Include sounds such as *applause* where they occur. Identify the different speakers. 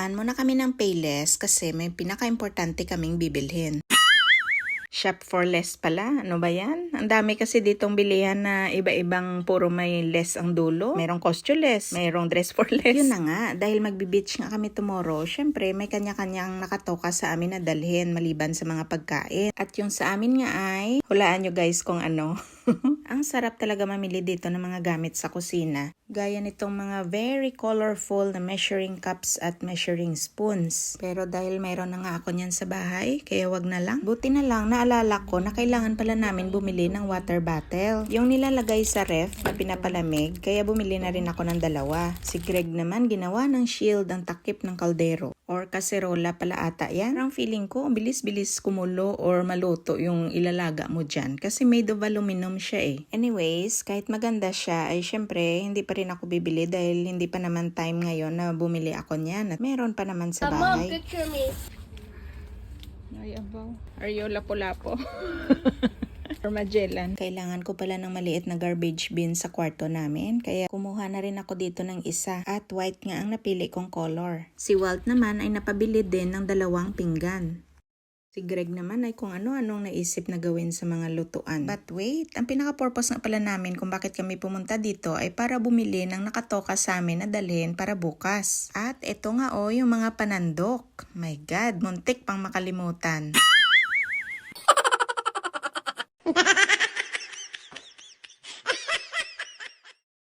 Speaker 1: Magdaan muna kami ng Payless kasi may pinaka-importante kaming bibilhin. Shop for less pala. Ano ba yan? Ang dami kasi ditong bilihan na iba-ibang puro may less ang dulo. Merong costume less, merong dress for *laughs* less. Yun na nga, dahil magbe-beach nga kami tomorrow, syempre may kanya-kanyang nakatoka sa amin na dalhin maliban sa mga pagkain. At yung sa amin nga ay, hulaan nyo guys kung ano. *laughs* ang sarap talaga mamili dito ng mga gamit sa kusina. Gaya nitong mga very colorful na measuring cups at measuring spoons. Pero dahil mayroon na nga ako niyan sa bahay, kaya wag na lang. Buti na lang naalala ko na kailangan pala namin bumili ng water bottle. Yung nilalagay sa ref na pinapalamig, kaya bumili na rin ako ng dalawa. Si Greg naman ginawa ng shield ang takip ng kaldero. Or kaserola pala ata yan. Ang feeling ko, ang bilis-bilis kumulo or maluto yung ilalaga mo dyan. Kasi made of aluminum siya eh. Anyways, kahit maganda siya, ay syempre, hindi pa rin ako bibili dahil hindi pa naman time ngayon na bumili ako niyan. At meron pa naman sa
Speaker 2: Uh, Mom,
Speaker 1: bahay.
Speaker 2: picture me.
Speaker 1: Ay, abaw. Are you lapo-lapo? *laughs* Or Magellan. Kailangan ko pala ng maliit na garbage bin sa kwarto namin. Kaya kumuha na rin ako dito ng isa. At white nga ang napili kong color. Si Walt naman ay napabili din ng dalawang pinggan. Si Greg naman ay kung ano-anong naisip na gawin sa mga lutuan. But wait, ang pinaka-purpose nga pala namin kung bakit kami pumunta dito ay para bumili ng nakatoka sa amin na dalhin para bukas. At ito nga o, yung mga panandok. My God, muntik pang makalimutan.